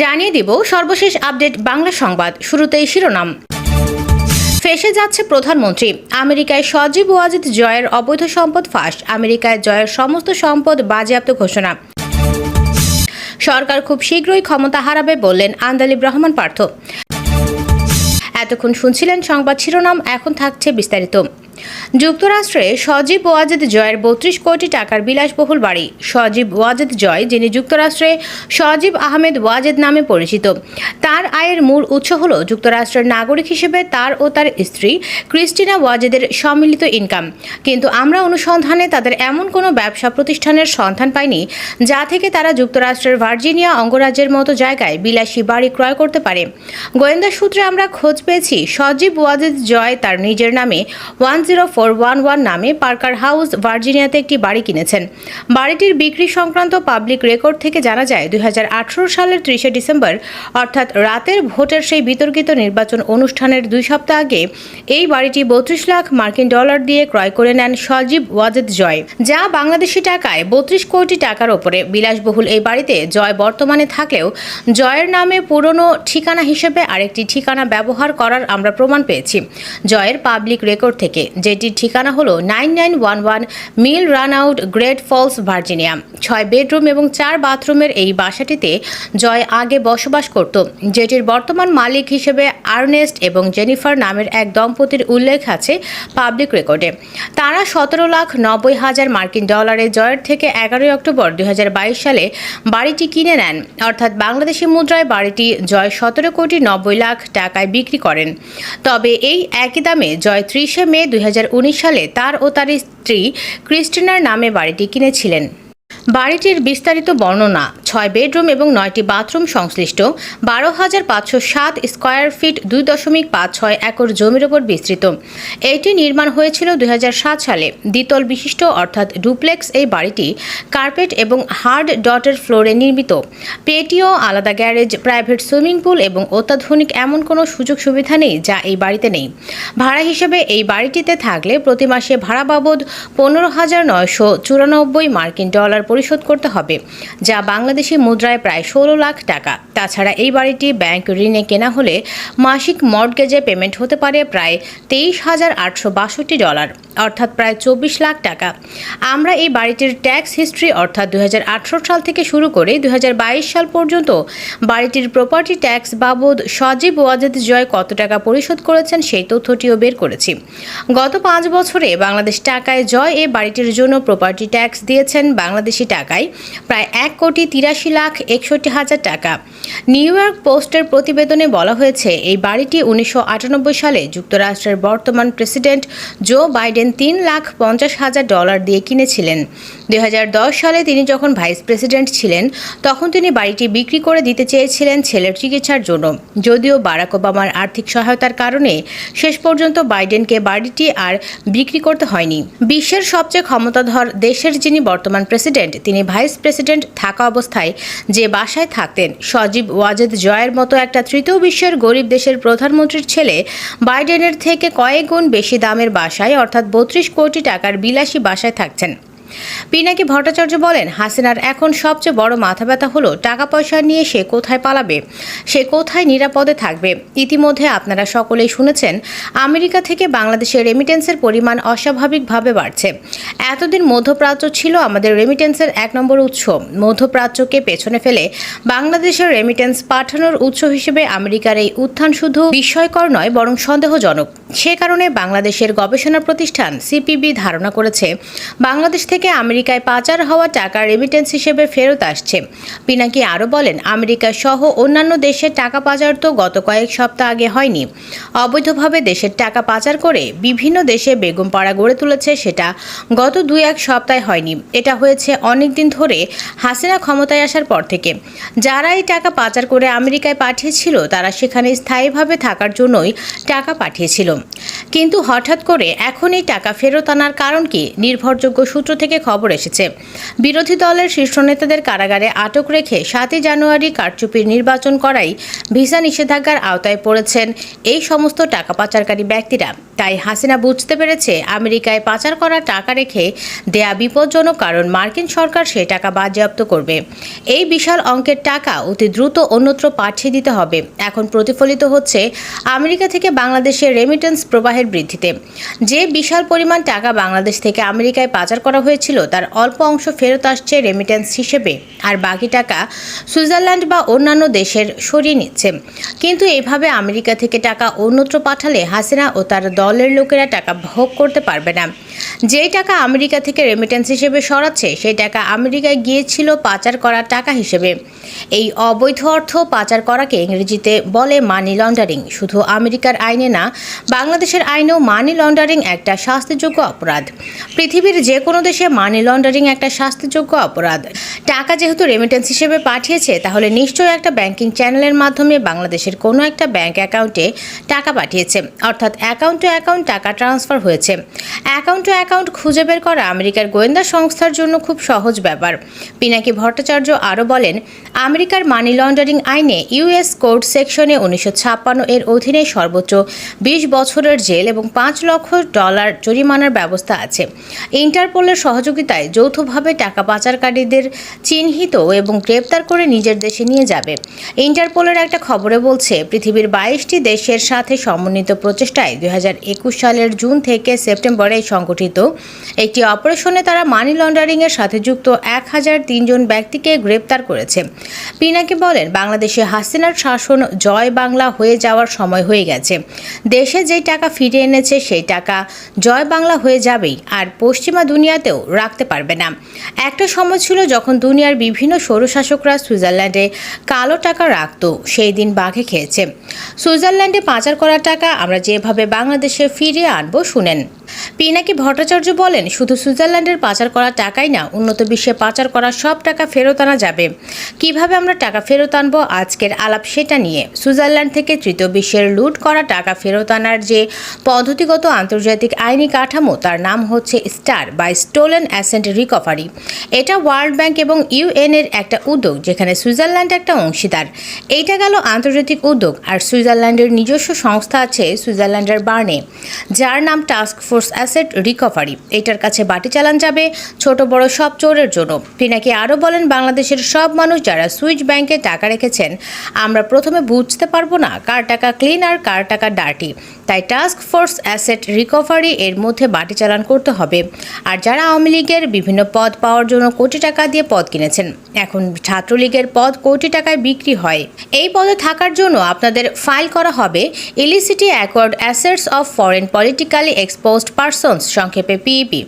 জানিয়ে দিব সর্বশেষ আপডেট বাংলা সংবাদ, শুরুতেই শিরোনাম। ফেসে যাচ্ছে প্রধানমন্ত্রী। আমেরিকায় সজীব ওয়াজিদ জয়ের অবৈধ সম্পদ ফাঁস, আমেরিকায় জয়ের সমস্ত সম্পদ বাজেয়াপ্ত ঘোষণা। সরকার খুব শীঘ্রই ক্ষমতা হারাবে বললেন আন্দালিব রহমান পার্থ। এতক্ষণ শুনছিলেন সংবাদ শিরোনাম, এখন থাকছে বিস্তারিত। যুক্তরাষ্ট্রে সজীব ওয়াজেদ জয়ের বত্রিশ কোটি টাকার বিলাসবহুল বাড়ি। সজীব ওয়াজেদ জয়, যিনি যুক্তরাষ্ট্রে সজীব আহমেদ ওয়াজেদ নামে পরিচিত। তার আয়ের মূল উৎস হল যুক্তরাষ্ট্রের নাগরিক হিসেবে তার ও তার স্ত্রী ক্রিস্টিনা ওয়াজেদের সম্মিলিত ইনকাম। কিন্তু আমরা অনুসন্ধানে তাদের এমন কোনো ব্যবসা প্রতিষ্ঠানের সন্ধান পাইনি, যা থেকে তারা যুক্তরাষ্ট্রের ভার্জিনিয়া অঙ্গরাজ্যের মতো জায়গায় বিলাসী বাড়ি ক্রয় করতে পারে। গোয়েন্দা সূত্রে আমরা খোঁজ পেয়েছি, সজীব ওয়াজেদ জয় তার নিজের নামে one zero four one one নামে পার্কার হাউস, ভার্জিনিয়াতে একটি বাড়ি কিনেছেন। বাড়িটির বিক্রি সংক্রান্ত পাবলিক রেকর্ড থেকে জানা যায়, দুই হাজার আঠারো সালের ত্রিশে ডিসেম্বর, অর্থাৎ রাতের ভোটের সেই বিতর্কিত নির্বাচন অনুষ্ঠানের দুই সপ্তাহ আগে, এই বাড়িটি বত্রিশ লাখ মার্কিন ডলার দিয়ে ক্রয় করে নেন সজীব ওয়াজেদ জয়, যা বাংলাদেশি টাকায় বত্রিশ কোটি টাকার ওপরে। বিলাসবহুল এই বাড়িতে জয় বর্তমানে থাকলেও, জয়ের নামে পুরনো ঠিকানা হিসেবে আরেকটি ঠিকানা ব্যবহার করার আমরা প্রমাণ পেয়েছি। জয়ের পাবলিক রেকর্ড থেকে যেটির ঠিকানা হলো nine nine one one Mill Run Out Great Falls, Virginia. ছয় বেডরুম এবং চার বাথরুমের এই বাসাটিতে জয় আগে বসবাস করত। যেটির বর্তমান মালিক হিসেবে আর্নেস্ট এবং জেনিফার নামের এক দম্পতির উল্লেখ আছে পাবলিক রেকর্ডে। তারা সতেরো লাখ নব্বই হাজার মার্কিন ডলারে জয়ের থেকে এগারোই অক্টোবর দুই হাজার বাইশ সালে বাড়িটি কিনে নেন। অর্থাৎ বাংলাদেশি মুদ্রায় বাড়িটি জয় সতেরো কোটি নব্বই লাখ টাকায় বিক্রি করেন। তবে এই একই দামে জয় ত্রিশে মে দুই সালে তার ও তার স্ত্রী ক্রিস্টিনার নামে বাড়িটি কিনেছিলেন। বাড়িটির বিস্তারিত বর্ণনা ছয় বেডরুম এবং নয়টি বাথরুম সংশ্লিষ্ট। বারো হাজার পাঁচশো সাত স্কোয়ার ফিট দুই দশমিক পাঁচ ছয় একর জমির ওপর বিস্তৃত। এটি নির্মাণ হয়েছিল দুই হাজার সাত সালে। দ্বিতল বিশিষ্ট অর্থাৎ ডুপ্লেক্স এই বাড়িটি কার্পেট এবং হার্ড ডটের ফ্লোরে নির্মিত। পেটিও, আলাদা গ্যারেজ, প্রাইভেট সুইমিং পুল এবং অত্যাধুনিক এমন কোনো সুযোগ সুবিধা নেই যা এই বাড়িতে নেই। ভাড়া হিসেবে এই বাড়িটিতে থাকলে প্রতি মাসে ভাড়া বাবদ পনেরো হাজার নয়শো চুরানব্বই মার্কিন ডলার পরিশোধ করতে হবে, যা বাংলাদেশি মুদ্রায় প্রায় ষোলো লাখ টাকা। তাছাড়া এই বাড়িটি ব্যাংক ঋণে কেনা হলে মাসিক মর্টগেজে পেমেন্ট হতে পারে প্রায় তেইশ হাজার আটশো বাষট্টি ডলার, অর্থাৎ প্রায় চব্বিশ লাখ টাকা। আমরা এই বাড়িটির ট্যাক্স হিস্ট্রি, অর্থাৎ দুই সাল থেকে শুরু করে দুই সাল পর্যন্ত বাড়িটির প্রপার্টি ট্যাক্স বাবদ সজীব ওয়াজেদ জয় কত টাকা পরিশোধ করেছেন সেই তথ্যটিও বের করেছি। গত পাঁচ বছরে বাংলাদেশ টাকায় জয় এ বাড়িটির জন্য প্রপার্টি ট্যাক্স দিয়েছেন বাংলাদেশি টাকায় প্রায় এক কোটি তিরাশি লাখ একষট্টি হাজার টাকা। নিউ ইয়র্ক পোস্টের প্রতিবেদনে বলা হয়েছে, এই বাড়িটি উনিশশো আটানব্বই সালে যুক্তরাষ্ট্রের বর্তমান প্রেসিডেন্ট জো বাইডেন তিন লাখ পঞ্চাশ হাজার ডলার দিয়ে কিনেছিলেন। দুই হাজার দশ সালে তিনি যখন ভাইস প্রেসিডেন্ট ছিলেন, তখন তিনি বাড়িটি বিক্রি করে দিতে চেয়েছিলেন ছেলের চিকিৎসার জন্য। যদিও বারাক ওবামার আর্থিক সহায়তার কারণে শেষ পর্যন্ত বাইডেনকে বাড়িটি আর বিক্রি করতে হয়নি। বিশ্বের সবচেয়ে ক্ষমতাধর দেশের যিনি বর্তমান প্রেসিডেন্ট, তিনি ভাইস প্রেসিডেন্ট থাকা অবস্থায় যে বাসায় থাকতেন সজীব ওয়াজেদ জয়ের মতো একটা তৃতীয় বিশ্বের গরিব দেশের প্রধানমন্ত্রীর ছেলে বাইডেনের থেকে কয়েক গুণ বেশি দামের বাসায়, অর্থাৎ বত্রিশ কোটি টাকার বিলাসী বাসায় থাকছেন। পিনাকি ভট্টাচার্য বলেন, হাসিনার এখন সবচেয়ে বড় মাথা ব্যথা হলো টাকা পয়সা নিয়ে সে কোথায় পালাবে, সে কোথায় নিরাপদে থাকবে। ইতিমধ্যে আপনারা সকলেই শুনেছেন, আমেরিকা থেকে বাংলাদেশের রেমিটেন্সের পরিমাণ অস্বাভাবিকভাবে বাড়ছে। এতদিন মধ্যপ্রাচ্য ছিল আমাদের রেমিটেন্সের এক নম্বর উৎস। মধ্যপ্রাচ্যকে পেছনে ফেলে বাংলাদেশের রেমিটেন্স পাঠানোর উৎস হিসেবে আমেরিকার এই উত্থান শুধু বিস্ময়কর নয়, বরং সন্দেহজনক। সে কারণে বাংলাদেশের গবেষণা প্রতিষ্ঠান সিপিবি ধারণা করেছে, বাংলাদেশ থেকে আমেরিকায় পাচার হওয়া টাকা রেমিটেন্স হিসেবে ফেরত আসছে। পিনাকি আরও বলেন, আমেরিকা সহ অন্যান্য দেশের টাকা পাচার তো গত কয়েক সপ্তাহ আগে হয়নি। অবৈধভাবে দেশের টাকা পাচার করে বিভিন্ন দেশে বেগম পাড়া গড়ে তুলেছে সেটা গত দুই এক সপ্তাহে হয়নি। এটা হয়েছে অনেক দিন ধরে হাসিনা ক্ষমতায় আসার পর থেকে। যারা এই টাকা পাচার করে আমেরিকায় পাঠিয়েছিল, তারা সেখানে স্থায়ীভাবে থাকার জন্যই টাকা পাঠিয়েছিল। কিন্তু হঠাৎ করে এখন এই টাকা ফেরত আনার কারণ কি? নির্ভরযোগ্য সূত্র থেকে থেকে খবর এসেছে। বিরোধী দলের শীর্ষ নেতাদের কারাগারে আটক রেখে সাতই জানুয়ারি কারচুপির নির্বাচন করাই ভিসা নিষেধাজ্ঞার আওতায় পড়েছেন এই সমস্ত টাকা পাচারকারী ব্যক্তিরা। তাই হাসিনা বুঝতে পেরেছে আমেরিকায় পাচার করা টাকা রেখে দেয়া বিপজ্জনক কারণ মার্কিন সরকার সে টাকা বাজেয়াপ্ত করবে। এই বিশাল অঙ্কের টাকা অতি দ্রুত অন্যত্র পাঠিয়ে দিতে হবে। এখন প্রতিফলিত হচ্ছে আমেরিকা থেকে বাংলাদেশের রেমিটেন্স প্রবাহের বৃদ্ধিতে। যে বিশাল পরিমাণ টাকা বাংলাদেশ থেকে আমেরিকায় পাচার করা হয়েছিল, তার অল্প অংশ ফেরত আসছে রেমিটেন্স হিসেবে। আর বাকি টাকা সুইজারল্যান্ড বা অন্যান্য দেশের সরিয়ে নিচ্ছে। কিন্তু এভাবে আমেরিকা থেকে টাকা অন্যত্র পাঠালে হাসিনা ও তার দলের লোকেরা টাকা ভোগ করতে পারবে না। যেই টাকা আমেরিকা থেকে রেমিটেন্স হিসেবে সরাচ্ছে, সেই টাকা আমেরিকায় গিয়েছিল পাচার করা টাকা হিসেবে। এই অবৈধ অর্থ পাচার করাকে ইংরেজিতে বলে মানি লন্ডারিং শুধু আমেরিকার আইনে না, বাংলাদেশের আইনেও মানি লন্ডারিং একটা শাস্তিযোগ্য অপরাধ। পৃথিবীর যে কোনো দেশে মানি লন্ডারিং একটা শাস্তিযোগ্য অপরাধ। টাকা যেহেতু রেমিটেন্স হিসেবে পাঠিয়েছে, তাহলে নিশ্চয়ই একটা ব্যাংকিং চ্যানেলের মাধ্যমে বাংলাদেশের কোনো একটা ব্যাংক অ্যাকাউন্টে টাকা পাঠিয়েছে। অর্থাৎ অ্যাকাউন্ট টু অ্যাকাউন্ট টাকা ট্রান্সফার হয়েছে। অ্যাকাউন্ট টু অ্যাকাউন্ট খুঁজে বের করা আমেরিকার গোয়েন্দা সংস্থার জন্য খুব সহজ ব্যাপার। পিনাকি ভট্টাচার্য আরও বলেন, আমেরিকার মানি লন্ডারিং আইনে ইউএস কোড সেকশনে উনিশশো ছাপ্পান্ন এর অধীনে সর্বোচ্চ বিশ বছরের জেল এবং পাঁচ লক্ষ ডলার জরিমানার ব্যবস্থা আছে। ইন্টারপোলের সহযোগিতায় যৌথভাবে টাকা পাচারকারীদের চিহ্নিত এবং গ্রেপ্তার করে নিজের দেশে নিয়ে যাবে। ইন্টারপোলের একটা খবরে বলছে, পৃথিবীর বাইশটি দেশের সাথে সমন্বিত প্রচেষ্টায় দুই হাজার একুশ সালের জুন থেকে সেপ্টেম্বরে সংগঠিত একটি অপারেশনে তারা মানি লন্ডারিংয়ের সাথে যুক্ত এক হাজার তিনজন ব্যক্তিকে গ্রেপ্তার করেছে। পিনাকি বলেন, বাংলাদেশে হাসিনার শাসন জয় বাংলা হয়ে যাওয়ার সময় হয়ে গেছে। দেশে যেই টাকা ফিরে এনেছে, সেই টাকা জয় বাংলা হয়ে যাবেই। আর পশ্চিমা দুনিয়াতেও রাখতে পারবে না। একটা সময় ছিল যখন দুনিয়ার বিভিন্ন সৌরশাসকরা সুইজারল্যান্ডে কালো টাকা রাখত, সেই দিন বাঘে খেয়েছে। সুইজারল্যান্ডে পাচার করা টাকা আমরা যেভাবে বাংলাদেশে ফিরিয়ে আনব, শুনেন। পিনাকি ভট্টাচার্য বলেন, শুধু সুইজারল্যান্ডের পাচার করা টাকাই না, উন্নত বিশ্বে পাচার করা সব টাকা ফেরত আনা যাবে। কীভাবে আমরা টাকা ফেরত আনব আজকের আলাপ সেটা নিয়ে? সুইজারল্যান্ড থেকে তৃতীয় বিশ্বের লুট করা টাকা ফেরত আনার যে পদ্ধতিগত আন্তর্জাতিক আইনি কাঠামো, তার নাম হচ্ছে স্টার বা স্টোলেন অ্যাসেন্ট রিকভারি। এটা ওয়ার্ল্ড ব্যাংক এবং ইউএন এর একটা উদ্যোগ, যেখানে সুইজারল্যান্ড একটা অংশীদার। এইটা গেল আন্তর্জাতিক উদ্যোগ, আর সুইজারল্যান্ডের নিজস্ব সংস্থা আছে সুইজারল্যান্ডের বার্নে, যার নাম টাস্ক ফোর্স অ্যাসেট রিকভারি। এটার কাছে বাটি চালান যাবে ছোট বড় সব চোরের জন্য। পিনাকি আরও বলেন, বাংলাদেশের সব মানুষ যারা সুইচ ব্যাংকে টাকা রেখেছেন, আমরা প্রথমে বুঝতে পারব না কার টাকা ক্লিন আর কার টাকা ডার্টি। তাই টাস্ক ফোর্স অ্যাসেট রিকভারি এর মধ্যে বাটি চালান করতে হবে। আর যারা আওয়ামী লীগের বিভিন্ন পদ পাওয়ার জন্য কোটি টাকা দিয়ে পদ কিনেছেন, এখন ছাত্রলীগের পদ কোটি টাকায় বিক্রি হয়। এই পদে থাকার জন্য আপনাদের ফাইল করা হবে illicitly acquired assets of foreign politically exposed persons সংক্ষেপে পিইপি